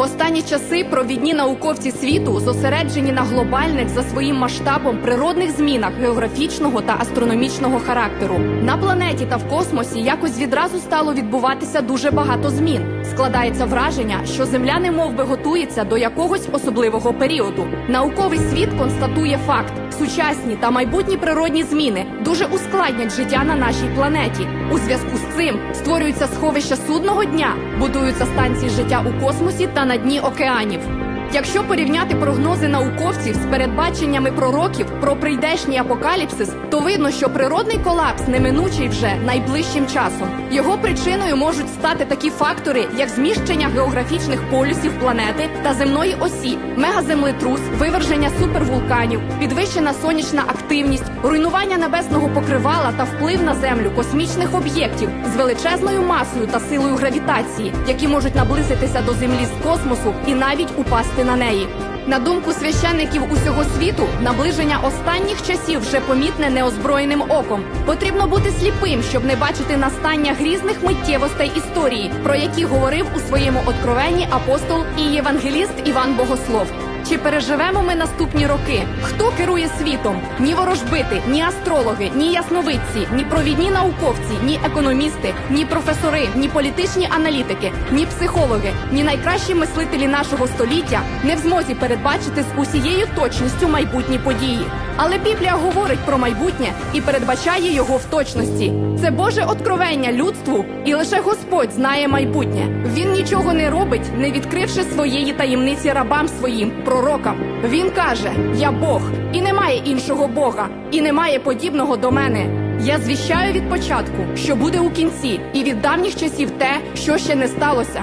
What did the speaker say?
В останні часи провідні науковці світу зосереджені на глобальних за своїм масштабом природних змінах географічного та астрономічного характеру. На планеті та в космосі якось відразу стало відбуватися дуже багато змін. Складається враження, що Земля не мов би готується до якогось особливого періоду. Науковий світ констатує факт: сучасні та майбутні природні зміни дуже ускладнять життя на нашій планеті. У зв'язку з цим створюються сховища судного дня, будуються станції життя у космосі та на дні океанів. Якщо порівняти прогнози науковців з передбаченнями пророків про прийдешній апокаліпсис, то видно, що природний колапс неминучий вже найближчим часом. Його причиною можуть стати такі фактори, як зміщення географічних полюсів планети та земної осі, мегаземлетрус, виверження супервулканів, підвищена сонячна активність, руйнування небесного покривала та вплив на землю космічних об'єктів з величезною масою та силою гравітації, які можуть наблизитися до землі з космосу і навіть упасти на неї. На думку священників усього світу, наближення останніх часів вже помітне неозброєним оком. Потрібно бути сліпим, щоб не бачити настання грізних миттєвостей історії, про які говорив у своєму откровенні апостол і євангеліст Іван Богослов. Чи переживемо ми наступні роки? Хто керує світом? Ні ворожбити, ні астрологи, ні ясновидці, ні провідні науковці, ні економісти, ні професори, ні політичні аналітики, ні психологи, ні найкращі мислителі нашого століття не в змозі передбачити з усією точністю майбутні події. Але Біблія говорить про майбутнє і передбачає його в точності. Це Боже откровення людству, і лише Господь знає майбутнє. Він нічого не робить, не відкривши своєї таємниці рабам своїм, пророкам. Він каже: Я Бог, і немає іншого Бога, і немає подібного до мене. Я звіщаю від початку, що буде у кінці, і від давніх часів те, що ще не сталося.